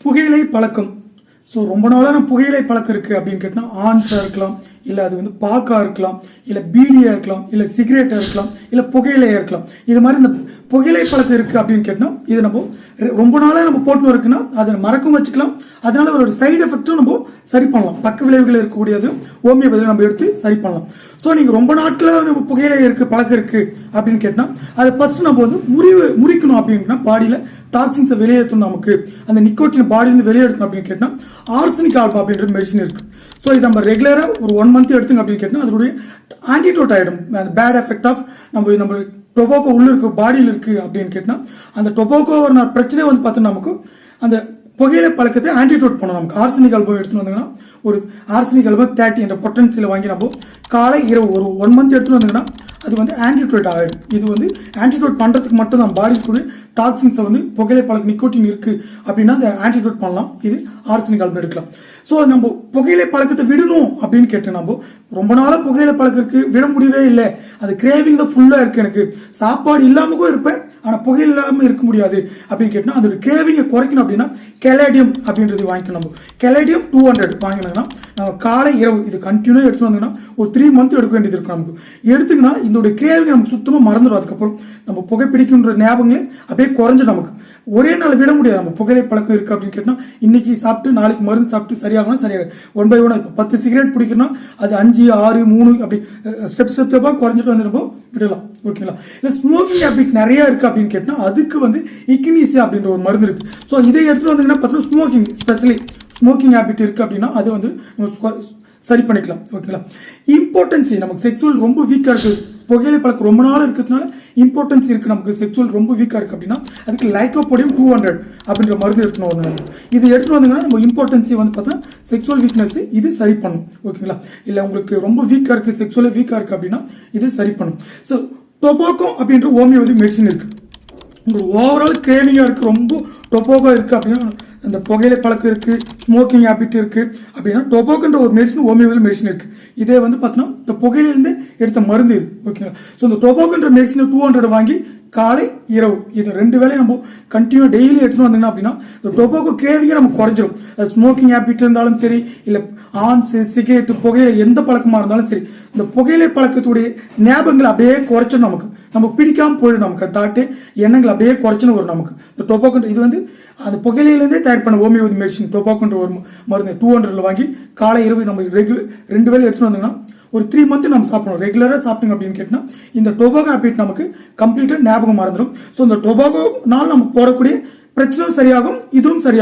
புகையிலை பழக்கம். ஸோ ரொம்ப நாளான புகையிலை பழக்கம் இருக்குது அப்படின்னு கேட்டால் ஆன்ஸாக இருக்கலாம் இல்லை அது வந்து பாக்கா இருக்கலாம் இல்லை பீடியாக இருக்கலாம் இல்லை சிகரெட்டாக இருக்கலாம் இல்லை புகையிலையாக இருக்கலாம். இது மாதிரி இந்த புகையிலை பழக்கம் இருக்குது அப்படின்னு கேட்டால் இது நம்ம ரெ- ரொம்ப நாளாக நம்ம போட்டு இருக்குன்னா அதை மறக்கவும் வச்சுக்கலாம். அதனால ஒரு சைடு எஃபெக்ட்டும் நம்ம சரி பண்ணலாம். பக்க விளைவுகள் இருக்கக்கூடியது ஹோமியோபதியில் நம்ம எடுத்து சரி பண்ணலாம். ஸோ நீங்கள் ரொம்ப நாட்களாக நம்ம புகையிலை இருக்குது பழக்கம் இருக்குது அப்படின்னு கேட்டால் அதை ஃபஸ்ட்டு நம்ம வந்து முறிவு முறிக்கணும் அப்படின்னா பாடியில் டாக்ஸின்ஸை வெளியேற்றணும் நமக்கு அந்த நிக்கோட்டின் பாடியிலிருந்து வெளியேற்றணும் அப்படின்னு கேட்டால் ஆர்சனிக் ஆல்பா அப்படின்ற மெடிசன் இருக்கு. ஸோ இது நம்ம ரெகுலராக ஒரு ஒன் மந்த் எடுத்துங்க அப்படின்னு கேட்டால் அதனுடைய ஆன்டிடோட் ஆகிடும் அந்த பேட் எஃபெக்ட் ஆஃப் நம்ம நம்ம டொபாக்கோ உள்ள இருக்கு பாடியில் இருக்கு அப்படின்னு கேட்டால் அந்த டொபாக்கோ ஒரு பிரச்சனை வந்து பார்த்தோன்னா நமக்கு அந்த புகையிலை பழக்கத்தை ஆன்டிடோட் பண்ணணும். நமக்கு ஆர்சனிக் அல்பம் எடுத்துன்னு வந்தீங்கன்னா ஒரு ஆர்சனிக் அல்பம் தேர்ட்டி என்ற பொட்டன்சியில் வாங்கி நம்ம காலை இரவு ஒரு ஒன் மந்த் எடுத்துகிட்டு வந்தீங்கன்னா அது வந்து ஆன்டிடோட் ஆகிடும் இது வந்து ஆன்டிடோட் பண்ணுறதுக்கு மட்டும் தான் பாடிக்குரிய டாக்ஸின்ஸை வந்து புகையிலை பழக்கம் நிக்கோட்டின் இருக்குது அப்படின்னா அந்த ஆன்டிடோட் பண்ணலாம். இது ஆர்சனிக் ஆல்பம் எடுக்கலாம் ஸோ நம்ம புகையிலை பழக்கத்தை விடணும் அப்படின்னு கேட்டு நம்ம. ரொம்ப நாளாக புகையிலை பழக்கம் விட முடியவே இல்லை. அது கிரேவிங் தான் ஃபுல்லாக இருக்குது எனக்கு. சாப்பாடு இல்லாமல் கூட இருப்பேன். ஆனால் புகையில் இல்லாமல் இருக்க முடியாது அப்படின்னு கேட்டால் அதோட கிரேவிங்கை குறைக்கணும் அப்படின்னா கெலேடியம் அப்படின்றது வாங்கிக்கணும் நம்ம. கெலேடியம் டூ ஹண்ட்ரட் வாங்கினோம்னா நம்ம காலை இரவு இது கண்டினியூ எடுத்து வந்தோம்னா ஒரு த்ரீ மந்த் எடுக்க வேண்டியது இருக்கும் நமக்கு. எடுத்துக்கினா இதோட கிரேவிங் நமக்கு சுத்தமாக மறந்துடும். அதுக்கப்புறம் நம்ம புகைப்பிடிக்கின்ற ஞாபகங்களே அப்படியே குறைஞ்சிடும் நமக்கு. ஒரே நாள் விட முடியாது. நம்ம புகையிலை பழக்கம் இருக்குது அப்படின்னு கேட்டால் இன்னைக்கு சாப்பிட்டு நாளைக்கு மருந்து சாப்பிட்டு சரியாகணும் சரியாக ஒன் பை ஒன் இப்போ பத்து சிகரெட் பிடிக்கணும்னா அது அஞ்சு ஆறு மூணு அப்படி ஸ்டெப் ஸ்டெப்பாக குறைஞ்சிட்டு வந்து நம்ம விடலாம். ஓகேங்களா? இல்லை ஸ்மோக்கிங் ஹேபிட் நிறைய இருக்கு அப்படின்னு கேட்டால் அதுக்கு வந்து இக்னீசியா அப்படின்ற ஒரு மருந்து இருக்கு. ஸோ இதை எடுத்துகிட்டு வந்தீங்கன்னா பார்த்தீங்கன்னா ஸ்மோக்கிங் ஸ்பெஷலி ஸ்மோக்கிங் ஹேபிட் இருக்குது அப்படின்னா அது வந்து நம்ம சரி பண்ணிக்கலாம் ஓகேங்களா இம்பார்ட்டன்ஸி நமக்கு செக்ஸுவல் ரொம்ப வீக்காக இருக்குது புகையிலை பழக்கம் ரொம்ப நாள் இருக்கிறதுனால இம்பார்ட்டன்ஸ் இருக்குது நமக்கு. செக்ஸுவல் ரொம்ப வீக்காக இருக்குது அப்படின்னா அதுக்கு லைக்கோபோடியம் டூ ஹண்ட்ரட் அப்படின்ற மருந்து எடுத்துன்னு வரணும் இது எடுத்துகிட்டு வந்தீங்கன்னா நம்ம இம்பார்ட்டன்ஸை வந்து பார்த்தீங்கன்னா செக்ஸுவல் வீக்னஸ் இது சரி பண்ணும் ஓகேங்களா இல்லை உங்களுக்கு ரொம்ப வீக்காக இருக்குது செக்ஸுவலாக வீக்காக இருக்குது அப்படின்னா இது சரி பண்ணும். ஸோ டொபாக்கோ அப்படின்ற ஹோமியோபதி மெடிசன் இருக்குது உங்களுக்கு ஓவரால் கிரேவிங்காக இருக்குது ரொம்ப டொபாக்கோ இருக்குது அப்படின்னா அந்த புகையிலை பழக்கம் இருக்குது ஸ்மோக்கிங் ஹேபிட் இருக்குது அப்படின்னா டொபோக்குன்ற ஒரு மெடிசன் ஹோமியோபதி மெடிசன் இருக்குது இதே வந்து பார்த்தோன்னா இந்த புகையிலேருந்து எடுத்த மருந்து இது ஓகேங்களா ஸோ இந்த டொபோக்குன்ற மெடிசனை டூ ஹண்ட்ரட் வாங்கி காலை இரவு. இது ரெண்டு வேலையும் நம்ம கண்டினியூ டெய்லி எடுத்துட்டு வந்தீங்கன்னா அப்படின்னா இந்த டொபோக்கோ கிரேவிங்கே நம்ம குறைஞ்சிரும். அது ஸ்மோக்கிங் ஹேபிட் இருந்தாலும் சரி இல்லை ஆன்ஸ் சிகரெட் புகையில எந்த பழக்கமாக இருந்தாலும் சரி இந்த புகையிலை பழக்கத்துடைய ஞாபகங்கள் அப்படியே குறைச்சிடும் நமக்கு. நமக்கு பிடிக்காம போயிடும் நமக்கு. தாட்டு எண்ணங்கள் அப்படியே குறைச்சுன்னு வரும் நமக்கு. இந்த டொபாக்கோ இது வந்து அந்த புகையிலேருந்தே தயார் பண்ண ஹோமியோபதி மெடிசன் டொபாக்கோன்ற ஒரு மருந்து டூ ஹண்ட்ரட்ல வாங்கி காலை இரவு நம்ம ரெகுலர் ரெண்டு வேலை எடுத்துட்டு வந்தோம்னா ஒரு த்ரீ மந்த் நம்ம சாப்பிடணும். ரெகுலராக சாப்பிட்டோம் அப்படின்னு கேட்டால் இந்த டொபாகோ ஹேபிட் நமக்கு கம்ப்ளீட்டாக ஞாபகம் மறந்துடும் ஸோ இந்த டொபாகோனால் நம்ம போடக்கூடிய பிரச்சனையும் சரியாகும் இதுவும் சரியாகும்.